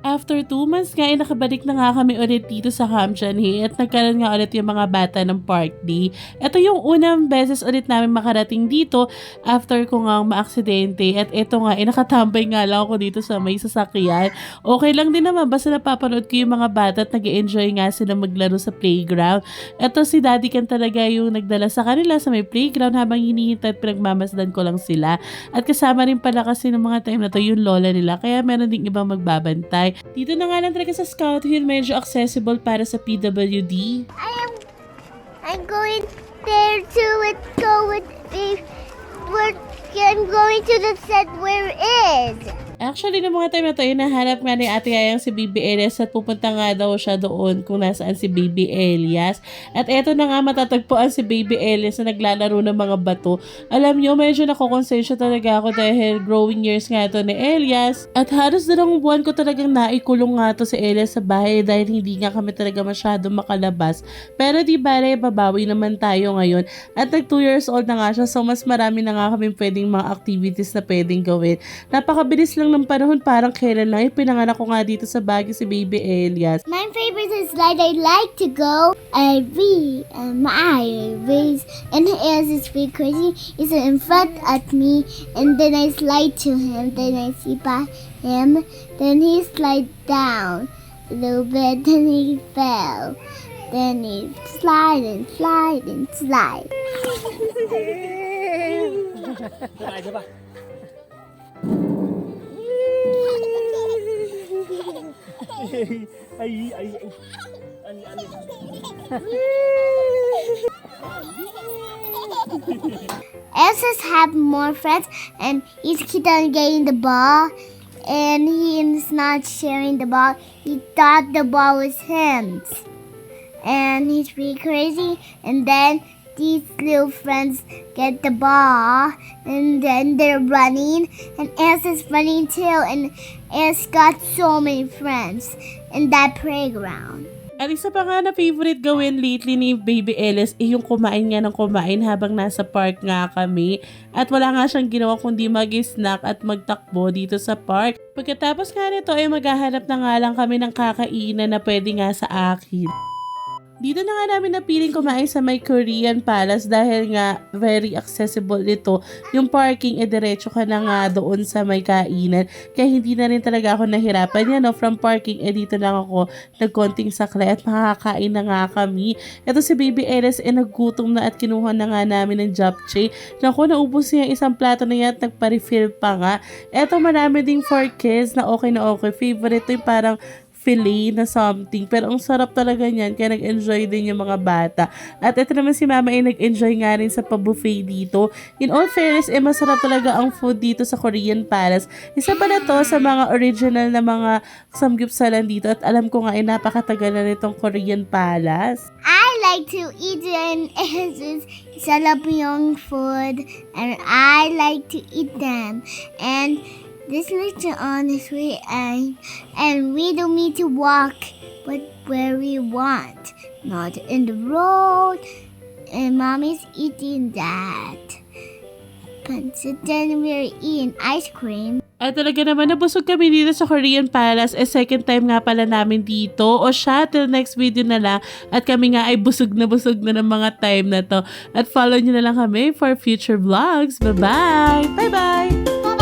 After two months nga, eh, nakabalik na nga kami ulit dito sa Hamjanhi at nagkaroon nga ulit yung mga bata ng party. Ito yung unang beses ulit namin makarating dito after ko nga maaksidente at ito nga, eh, nakatambay nga lang ako dito sa may sasakyan. Okay lang din naman, basta napapanood ko yung mga bata at nag enjoy nga sila maglaro sa playground. Ito si Daddy kan talaga yung nagdala sa kanila sa may playground habang hinihintay at pinagmamasdan ko lang sila. At kasama rin pala kasi ng mga time na to yung lola nila kaya meron ding ibang magbabantay. Dito na nga lang talaga sa Scout Hill medyo accessible para sa PWD. I am. I'm going there to let's go with me. We're, I'm going to the set where it is. Actually, noong mga time na to, hinahanap nga ni Ate Yayang si Baby Elias at pupunta nga daw siya doon kung nasaan si Baby Elias. At eto na nga matatagpuan si Baby Elias na naglalaro ng mga bato. Alam nyo, medyo nakokonsensya talaga ako dahil growing years nga to ni Elias. At halos dalawang buwan ko talagang naikulong nga to si Elias sa bahay dahil hindi nga kami talaga masyado makalabas. Pero di bale, babawi naman tayo ngayon. At nag 2 years old na nga siya so mas marami na nga kami pwedeng mga activities na pwedeng gawin. Napakabilis lang ng panahon parang kailan lang. Pinanganak ko nga dito sa Baguio si Baby Elias. My favorite is slide I like to go. I read and my raise and as is very crazy. He's in front at me and then I slide to him. Then I see by him. Then he slide down a little bit. Then he fell. Then he slide and slide and slide. ay, ay, ay. Ani, ani. Elsa's have more friends, and he's keep on getting the ball, and he is not sharing the ball. He thought the ball was him, and he's pretty crazy. And then these little friends get the ball, and then they're running, and Elsa's running too, and Elsa's got so many friends in that playground. At isa pa nga na favorite gawin lately ni Baby Ellis eh yung kumain nga ng kumain habang nasa park nga kami. At wala nga siyang ginawa kundi mag-snack at magtakbo dito sa park. Pagkatapos nga nito ay maghahanap na nga lang kami ng kakainan na pwede nga sa akin. Dito na nga namin napiling kumain sa may Korean Palace dahil nga very accessible ito. Yung parking, e diretso ka na nga doon sa may kainan. Kaya hindi na rin talaga ako nahirapan yan. No? From parking, eh dito lang ako nagkonting saklay at makakain na nga kami. Ito si Baby Eres, eh naggutom na at kinuha na nga namin ng japchae. Naku, naubos niya isang plato na yan at nagpa-refill pa nga. Ito marami ding for kids na okay na okay. Favorite ito yung parang filet na something. Pero ang sarap talaga niyan. Kaya nag-enjoy din yung mga bata. At ito naman si mama ay nag-enjoy nga rin sa pa-buffet dito. In all fairness, eh masarap talaga ang food dito sa Korean Palace. Isa pa na to sa mga original na mga samgyupsalan dito. At alam ko nga ay napakatagal na nitong Korean Palace. I like to eat in Ez's Salapyong food, and I like to eat them. And this later on is we and and we don't need to walk, but where we want, not in the road. And mommy's eating that. But then we're eating ice cream. At talaga naman, nabusog kami dito sa Korean Palace. Eh, second time nga pala namin dito. O siya, till next video na lang. At kami nga ay busog na busog na ng mga time na to. At follow nyo na lang kami for future vlogs. Bye-bye! Bye-bye! Bye